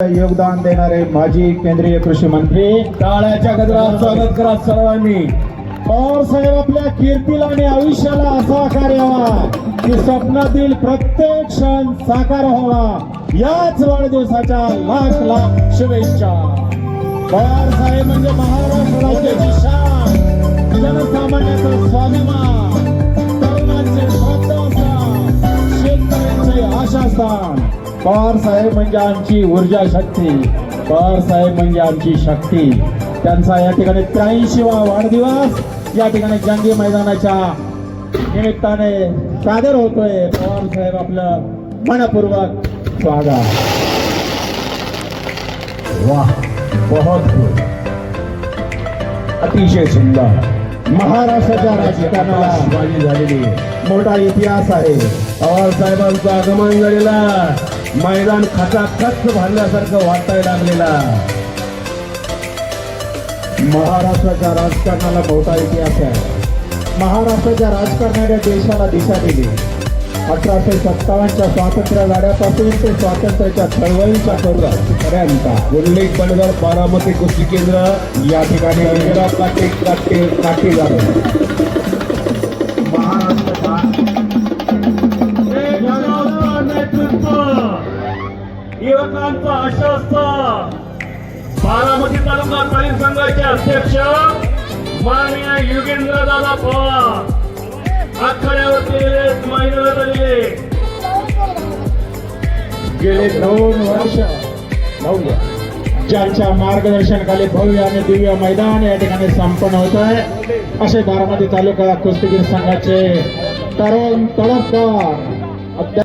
योगदान देणारे माजी केंद्रीय कृषी मंत्री. टाळ्याच्या गजरात स्वागत करा सर्वांनी. पवार साहेब आपल्या कीर्तीला आणि आयुष्याला असा आकार यावा की स्वप्नातील प्रत्येक क्षण साकार व्हावा. याच वाढदिवसाच्या लाख लाख शुभेच्छा. पवार साहेब म्हणजे महाराष्ट्र राज्याची शान जनसामान्याचा स्वाभिमान तरुणांचे श्रद्धास्थान शेतकऱ्यांचे आशास्थान. पवार साहेब म्हणजे आमची ऊर्जा शक्ती पवार साहेब म्हणजे आमची शक्ती. त्यांचा या ठिकाणी त्र्याऐंशीवा वाढदिवस. या ठिकाणी जंगी मैदानाच्या निमित्ताने सादर होतोय. पवार साहेब आपलं मनपूर्वक स्वागत. वाह बहुत अतिशय सुंदर. महाराष्ट्राच्या राजकारणाला बाजी झालेली मोठा इतिहास आहे. पवार साहेबांचं आगमन झालेला मैदान खचाखच भरल्यासारखं वाटायला लागलेला. महाराष्ट्राच्या राजकारणाला मोठा इतिहास आहे. महाराष्ट्राच्या राजकारणाने देशाला दिशा दिली. अठराशे सत्तावन्नच्या स्वातंत्र्य लढ्यापासून ते स्वातंत्र्याच्या चळवळीच्या पर्यंत उल्लेख पडगर बारामती कृषी केंद्र या ठिकाणी काठी काटे काटे झाले. युवकांचं आश्वस्त. बारामती तालुका तालीम संघाचे अध्यक्ष माननीय युगेंद्र दादा पवार. आखाड्यावरती मैदानात झालेले गेले दोन वर्ष. नऊ ज्यांच्या मार्गदर्शनाखाली भव्य आणि दिव्य मैदान या ठिकाणी संपन्न होत आहे असे बारामती तालुका कुस्तीगीर संघाचे तरुण तडफदार